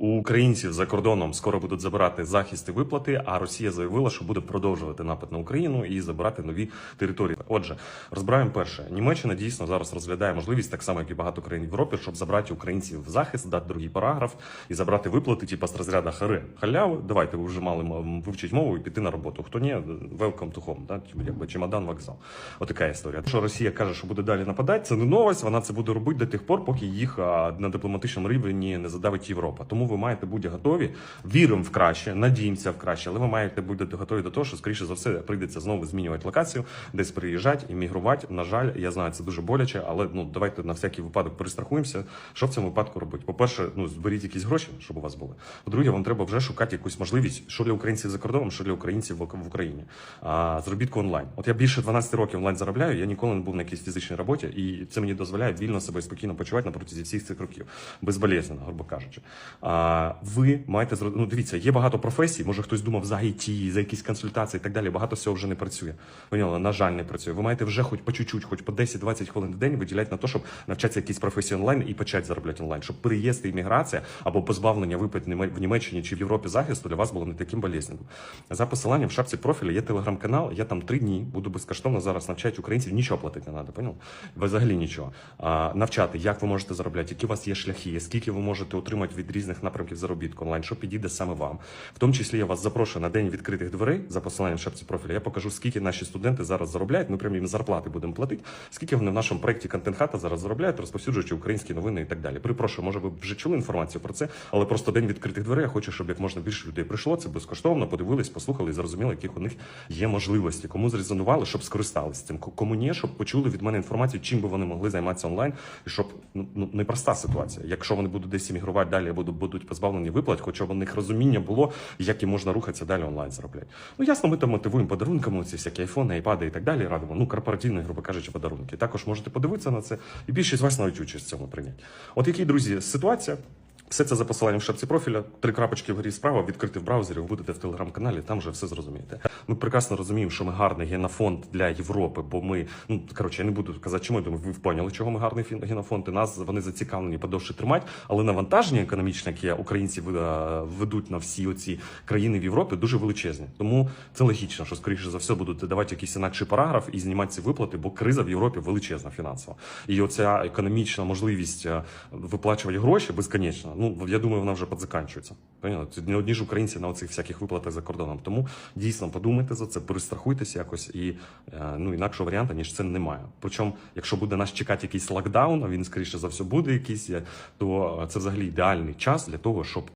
У українців за кордоном скоро будуть забирати захист і виплати, а Росія заявила, що буде продовжувати напад на Україну і забирати нові території. Отже, розбираємо перше. Німеччина дійсно зараз розглядає можливість, так само як і багато країн в Європі, щоб забрати українців в захист, дати другий параграф і забрати виплати, типу з розряду хари. Халяви, давайте ви вже мали вивчити мову і піти на роботу. Хто ні, welcome to home, да? Типу, якби чемодан вокзал. Отака історія. Що Росія каже, що буде далі нападати, це не новость. Вона це буде робити до тих пор, поки їх на дипломатичному рівні не задавить Європа. Тому ви маєте бути готові. Віримо в краще, надіємося в краще, але ви маєте бути готові до того, що скоріше за все прийдеться знову змінювати локацію, десь приїжджати, іммігрувати. На жаль, я знаю, це дуже боляче, але ну давайте на всякий випадок перестрахуємося. Що в цьому випадку робити? По-перше, ну зберіть якісь гроші, щоб у вас були. По-друге, вам треба вже шукати якусь можливість, що для українців за кордоном, що для українців в в Україні. А заробітку онлайн. От я більше 12 років онлайн заробляю. Я ніколи не був на якійсь фізичній роботі, і це мені дозволяє вільно себе спокійно почувати на протязі всіх цих років, безболезненно, грубо кажучи. А ви маєте зро- ну, дивіться, є багато професій. Може хтось думав за IT, за якісь консультації і так далі. Багато всього вже не працює. Поняли? На жаль, не працює. Ви маєте вже хоч по чуть-чуть, хоч по 10-20 хвилин в день виділяти на те, щоб навчатися якісь професії онлайн і почати заробляти онлайн, щоб переїзд і імміграція або позбавлення виплат в Німеччині чи в Європі захисту для вас було не таким болезненним. За посиланням в шапці профіля є телеграм-канал. Я там три дні буду безкоштовно зараз навчати українців. Нічого платити не треба, поняв? Взагалі нічого. А, навчати, як ви можете заробляти, які у вас є шляхи, скільки ви можете отримати від різних напрямків заробітку онлайн, що підійде саме вам. В тому числі я вас запрошую на день відкритих дверей за посиланням в шапці профіля. Я покажу, скільки наші студенти зараз заробляють. Ми прямо їм зарплати будемо платити. Скільки вони в нашому проєкті контент хата зараз заробляють, розповсюджуючи українські новини і так далі. Припрошую, може ви вже чули інформацію про це, але просто день відкритих дверей. Я хочу, щоб як можна більше людей прийшло. Це безкоштовно, подивились, послухали і зрозуміли, яких у них є можливості. Кому зрезонували, щоб скористалися цим. Кому ні, щоб почули від мене інформацію, чим би вони могли займатися онлайн, і щоб ну, ну непроста ситуація. Якщо вони будуть десь іммігрувати далі, або будуть позбавлені виплат, хоча б у них розуміння було, як і можна рухатися далі онлайн заробляти. Ну ясно, ми там мотивуємо подарунками, ці всякі айфони, айпади і так далі. Радимо. Ну корпоративні, грубо кажучи, подарунки. Також можете подивитися на це, і більшість вас навіть участь в цьому прийняти. От які, друзі, ситуація. Все це за посиланням в шапці профіля. Три крапочки вгорі справа, відкрити в браузері, ви будете в телеграм-каналі, там вже все зрозумієте. Ми прекрасно розуміємо, що ми гарний генофонд для Європи, бо ми, ну коротше, я не буду казати, чому я думаю, ви поняли, чого ми гарний генофонд, і нас вони зацікавлені подовше тримати, але навантаження економічне, яке українці ведуть на всі оці країни в Європі, дуже величезні. Тому це логічно, що скоріше за все будуть давати якийсь інакший параграф і знімати ці виплати, бо криза в Європі величезна фінансова. І оця економічна можливість е, виплачувати гроші безконечно. Ну я думаю, вона вже підзаканчується. Поняли? Не одні ж українці на оцих всяких виплатах за кордоном. Тому дійсно подумайте за це, перестрахуйтеся якось і е, ну інакшого варіанту, ніж це немає. Причому, якщо буде нас чекати якийсь локдаун, а він скоріше за все буде якийсь, е, то це взагалі ідеальний час для того, щоб